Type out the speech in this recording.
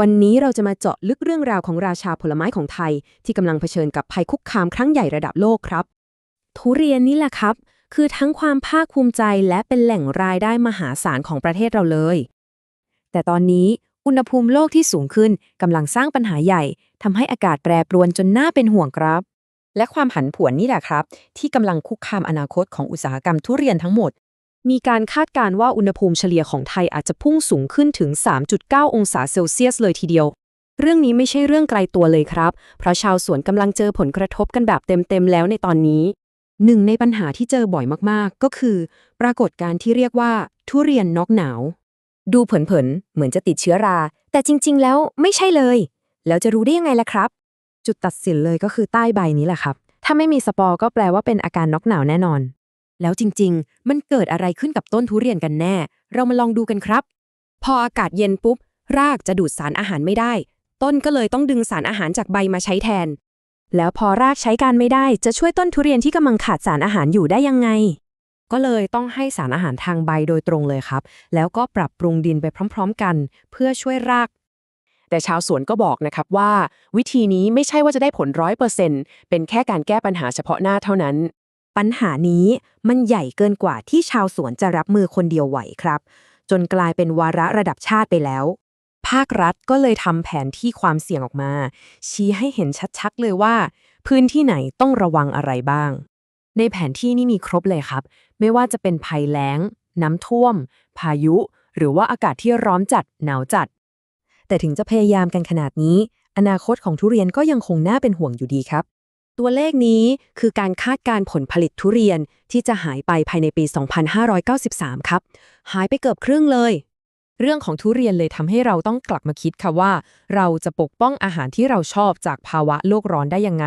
วันนี้เราจะมาเจาะลึกเรื่องราวของราชาผลไม้ของไทย ที่กำลังเผชิญกับภัยคุกคามครั้งใหญ่ระดับโลกครับ ทุเรียนนี่แหละครับ คือทั้งความภาคภูมิใจและเป็นแหล่งรายได้มหาศาลของประเทศเราเลย แต่ตอนนี้อุณหภูมิโลกที่สูงขึ้นกำลังสร้างปัญหาใหญ่ทำให้อากาศแปรปรวนจนน่าเป็นห่วงครับ และความผันผวนนี่แหละครับ ที่กำลังคุกคามอนาคตของอุตสาหกรรมทุเรียนทั้งหมด มีการคาดการณ์ว่าอุณหภูมิเฉลี่ยของไทยอาจจะพุ่งสูงขึ้นถึง 3.9 องศาเซลเซียสเลยทีเดียว เรื่องนี้ไม่ใช่เรื่องไกลตัวเลยครับ เพราะชาวสวนกำลังเจอผลกระทบกันแบบเต็มๆแล้วในตอนนี้หนึ่งในปัญหาที่เจอบ่อยมากๆ ก็คือ ปรากฏการณ์ที่เรียกว่า ทุเรียนน็อกหนาว ดูเผินๆ เหมือนจะติดเชื้อรา แต่จริงๆ แล้วไม่ใช่เลย แล้วจะรู้ได้ยังไงล่ะครับ จุดตัดสินเลยก็คือใต้ใบนี้แหละครับ ถ้าไม่มีสปอร์ก็แปลว่าเป็นอาการน็อกหนาวแน่นอน แล้วจริง ๆ มันเกิดอะไรขึ้นกับต้นทุเรียนกันแน่ เรามาลองดูกันครับ พออากาศเย็นปุ๊บ รากจะดูดสารอาหารไม่ได้ ต้นก็เลยต้องดึงสารอาหารจากใบมาใช้แทน แล้วพอรากใช้การไม่ได้จะช่วยต้นทุเรียนที่กำลังขาดสารอาหารอยู่ได้ยังไง ก็เลยต้องให้สารอาหารทางใบโดยตรงเลยครับ แล้วก็ปรับปรุงดินไปพร้อม ๆ กัน เพื่อช่วยรากแต่ชาวสวนก็บอกนะครับว่า วิธีนี้ไม่ใช่ว่าจะได้ผลร้อยเปอร์เซ็นต์เป็นแค่การแก้ปัญหาเฉพาะหน้าเท่านั้น ปัญหานี้มันใหญ่เกินกว่าที่ชาวสวนจะรับมือคนเดียวไหวครับ จนกลายเป็นวาระระดับชาติไปแล้ว ภาครัฐก็เลยทำแผนที่ความเสี่ยงออกมา ชี้ให้เห็นชัดๆเลยว่า พื้นที่ไหนต้องระวังอะไรบ้าง ในแผนที่นี่มีครบเลยครับ ไม่ว่าจะเป็นภัยแล้ง น้ำท่วม พายุ หรือว่าอากาศที่ร้อนจัดหนาวจัด แต่ถึงจะพยายามกันขนาดนี้ อนาคตของทุเรียนก็ยังคงน่าเป็นห่วงอยู่ดีครับ ตัวเลขนี้คือการคาดการผลผลิตทุเรียนที่จะหายไปภายในปี 2593 ครับ หายไปเกือบครึ่งเลย เรื่องของทุเรียนเลยทำให้เราต้องกลับมาคิดค่ะว่า เราจะปกป้องอาหารที่เราชอบจากภาวะโลกร้อนได้ยังไง